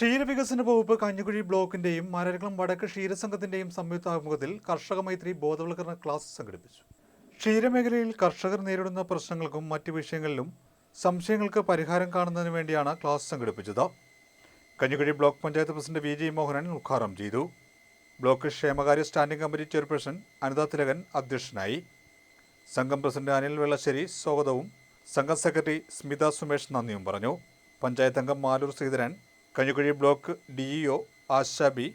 ക്ഷീരവികസന വകുപ്പ് കഞ്ഞുകുഴി ബ്ലോക്കിന്റെയും മാരാരിക്കുളം വടക്ക് ക്ഷീരസംഘത്തിന്റെയും സംയുക്താഭിമുഖത്തിൽ കർഷക മൈത്രി ബോധവൽക്കരണ ക്ലാസ് സംഘടിപ്പിച്ചു. ക്ഷീരമേഖലയിൽ കർഷകർ നേരിടുന്ന പ്രശ്നങ്ങൾക്കും മറ്റു വിഷയങ്ങളിലും സംശയങ്ങൾക്ക് പരിഹാരം കാണുന്നതിന് വേണ്ടിയാണ് ക്ലാസ് സംഘടിപ്പിച്ചത്. Kanjikuzhi block panchayat president V G Mohanan ഉദ്ഘാടനം ചെയ്തു. ബ്ലോക്ക് ക്ഷേമകാര്യ standing committee chairperson Anitha Thilakan അധ്യക്ഷനായി. സംഘം പ്രസിഡന്റ് അനിൽ വെള്ളശ്ശേരി സ്വാഗതവും സംഘം സെക്രട്ടറി സ്മിത സുമേഷ് നന്ദിയും പറഞ്ഞു. പഞ്ചായത്ത് അംഗം Maloor Sreedharan Kanjikuzhi block DEO Ashabi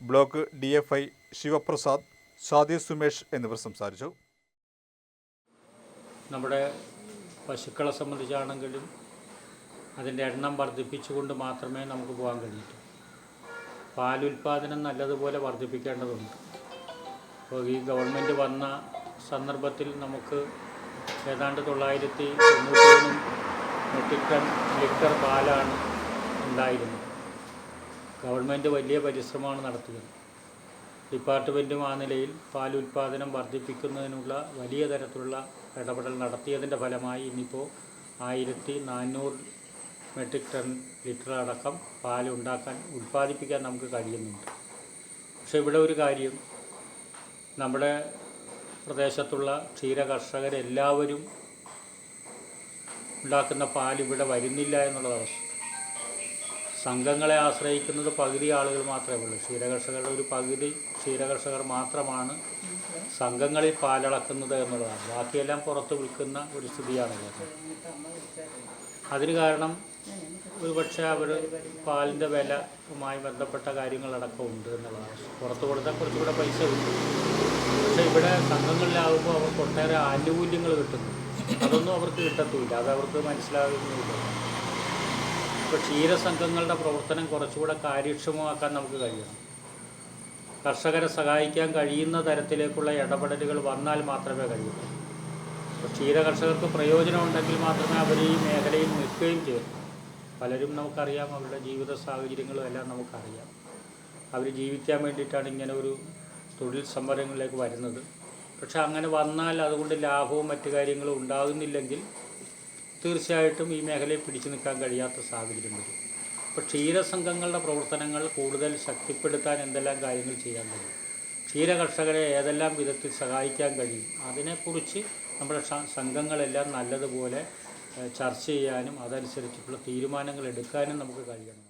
block D F I Sivaprasad Sadi Sumesh എന്നിവർ സംസാരിച്ചു. നമ്മുടെ പശുക്കളെ സംബന്ധിച്ചാണെങ്കിലും അതിന്റെ എണ്ണം വർദ്ധിപ്പിച്ചുകൊണ്ട് മാത്രമേ നമുക്ക് പോകാൻ കഴിയൂ. പാലുൽപാദനം നല്ലതുപോലെ വർദ്ധിപ്പിക്കേണ്ടതുണ്ട്. അപ്പോൾ ഈ ഗവൺമെന്റ് വന്ന സന്ദർഭത്തിൽ നമുക്ക് ഏതാണ്ട് തൊള്ളായിരത്തി തൊണ്ണൂറ്റി മെട്രിക് ടൺ ലിറ്റർ പാലാണ് ഉണ്ടായിരുന്നത് ഗവൺമെന്റ് വലിയ പരിശ്രമമാണ് നടത്തിയത്. ഡിപ്പാർട്ട്മെന്റും ആ നിലയിൽ പാൽ ഉൽപ്പാദനം വർദ്ധിപ്പിക്കുന്നതിനുള്ള വലിയ തരത്തിലുള്ള ഇടപെടൽ നടത്തിയതിന്റെ ഫലമായി ഇന്നിപ്പോൾ ആയിരത്തി നാനൂറ് മെട്രിക് ടൺ ലിറ്റർ അടക്കം പാൽ ഉണ്ടാക്കാൻ ഉൽപ്പാദിപ്പിക്കാൻ നമുക്ക് കഴിയുന്നുണ്ട്. പക്ഷേ ഇവിടെ ഒരു കാര്യം നമ്മുടെ പ്രദേശത്തുള്ള ക്ഷീര കർഷകരെല്ലാവരും ഉണ്ടാക്കുന്ന പാൽ ഇവിടെ വരുന്നില്ല എന്നുള്ളതാണ് സംഘങ്ങളെ ആശ്രയിക്കുന്നത് പകുതി ആളുകൾ മാത്രമേ ഉള്ളൂ. ക്ഷീരകർഷകരുടെ ഒരു പകുതി ക്ഷീരകർഷകർ മാത്രമാണ് സംഘങ്ങളിൽ പാലളക്കുന്നത് എന്നുള്ളതാണ്. ബാക്കിയെല്ലാം പുറത്ത് വിൽക്കുന്ന ഒരു സ്ഥിതിയാണുള്ളത്. അതിന് കാരണം ഒരുപക്ഷെ അവർ പാലിന്റെ വിലയുമായി ബന്ധപ്പെട്ട കാര്യങ്ങളടക്കം ഉണ്ട് എന്നുള്ളതാണ്. പുറത്ത് കൊടുത്താൽ കുറച്ചുകൂടെ പൈസ കിട്ടും. പക്ഷേ ഇവിടെ സംഘങ്ങളിലാകുമ്പോൾ അവർക്ക് ഒട്ടേറെ ആനുകൂല്യങ്ങൾ കിട്ടുന്നു. അതൊന്നും അവർക്ക് കിട്ടത്തുമില്ല അത് അവർക്ക് മനസ്സിലാകുന്നില്ല. ഇപ്പോൾ ക്ഷീരസംഘങ്ങളുടെ പ്രവർത്തനം കുറച്ചുകൂടെ കാര്യക്ഷമമാക്കാൻ നമുക്ക് കഴിയണം. കർഷകരെ സഹായിക്കാൻ കഴിയുന്ന തരത്തിലേക്കുള്ള ഇടപെടലുകൾ വന്നാൽ മാത്രമേ കഴിയൂ. ക്ഷീര കർഷകർക്ക് പ്രയോജനം ഉണ്ടെങ്കിൽ മാത്രമേ അവർ ഈ മേഖലയിൽ നിൽക്കുകയും ചെയ്യൂ. പലരും നമുക്കറിയാം അവരുടെ ജീവിത സാഹചര്യങ്ങളും എല്ലാം നമുക്കറിയാം. അവർ ജീവിക്കാൻ വേണ്ടിയിട്ടാണ് ഇങ്ങനെ ഒരു തൊഴിൽ സമരങ്ങളിലേക്ക് വരുന്നത്. പക്ഷെ അങ്ങനെ വന്നാൽ അതുകൊണ്ട് ലാഭവും മറ്റു കാര്യങ്ങളും ഉണ്ടാകുന്നില്ലെങ്കിൽ തീർച്ചയായിട്ടും ഈ മേഖലയിൽ പിടിച്ചു നിൽക്കാൻ കഴിയാത്ത സാഹചര്യം വരും. അപ്പോൾ ക്ഷീരസംഘങ്ങളുടെ പ്രവർത്തനങ്ങൾ കൂടുതൽ ശക്തിപ്പെടുത്താൻ എന്തെല്ലാം കാര്യങ്ങൾ ചെയ്യാൻ കഴിയും? ക്ഷീര കർഷകരെ ഏതെല്ലാം വിധത്തിൽ സഹായിക്കാൻ കഴിയും? അതിനെക്കുറിച്ച് നമ്മുടെ സംഘങ്ങളെല്ലാം നല്ലതുപോലെ ചർച്ച ചെയ്യാനും അതനുസരിച്ചിട്ടുള്ള തീരുമാനങ്ങൾ എടുക്കാനും നമുക്ക് കഴിയണം.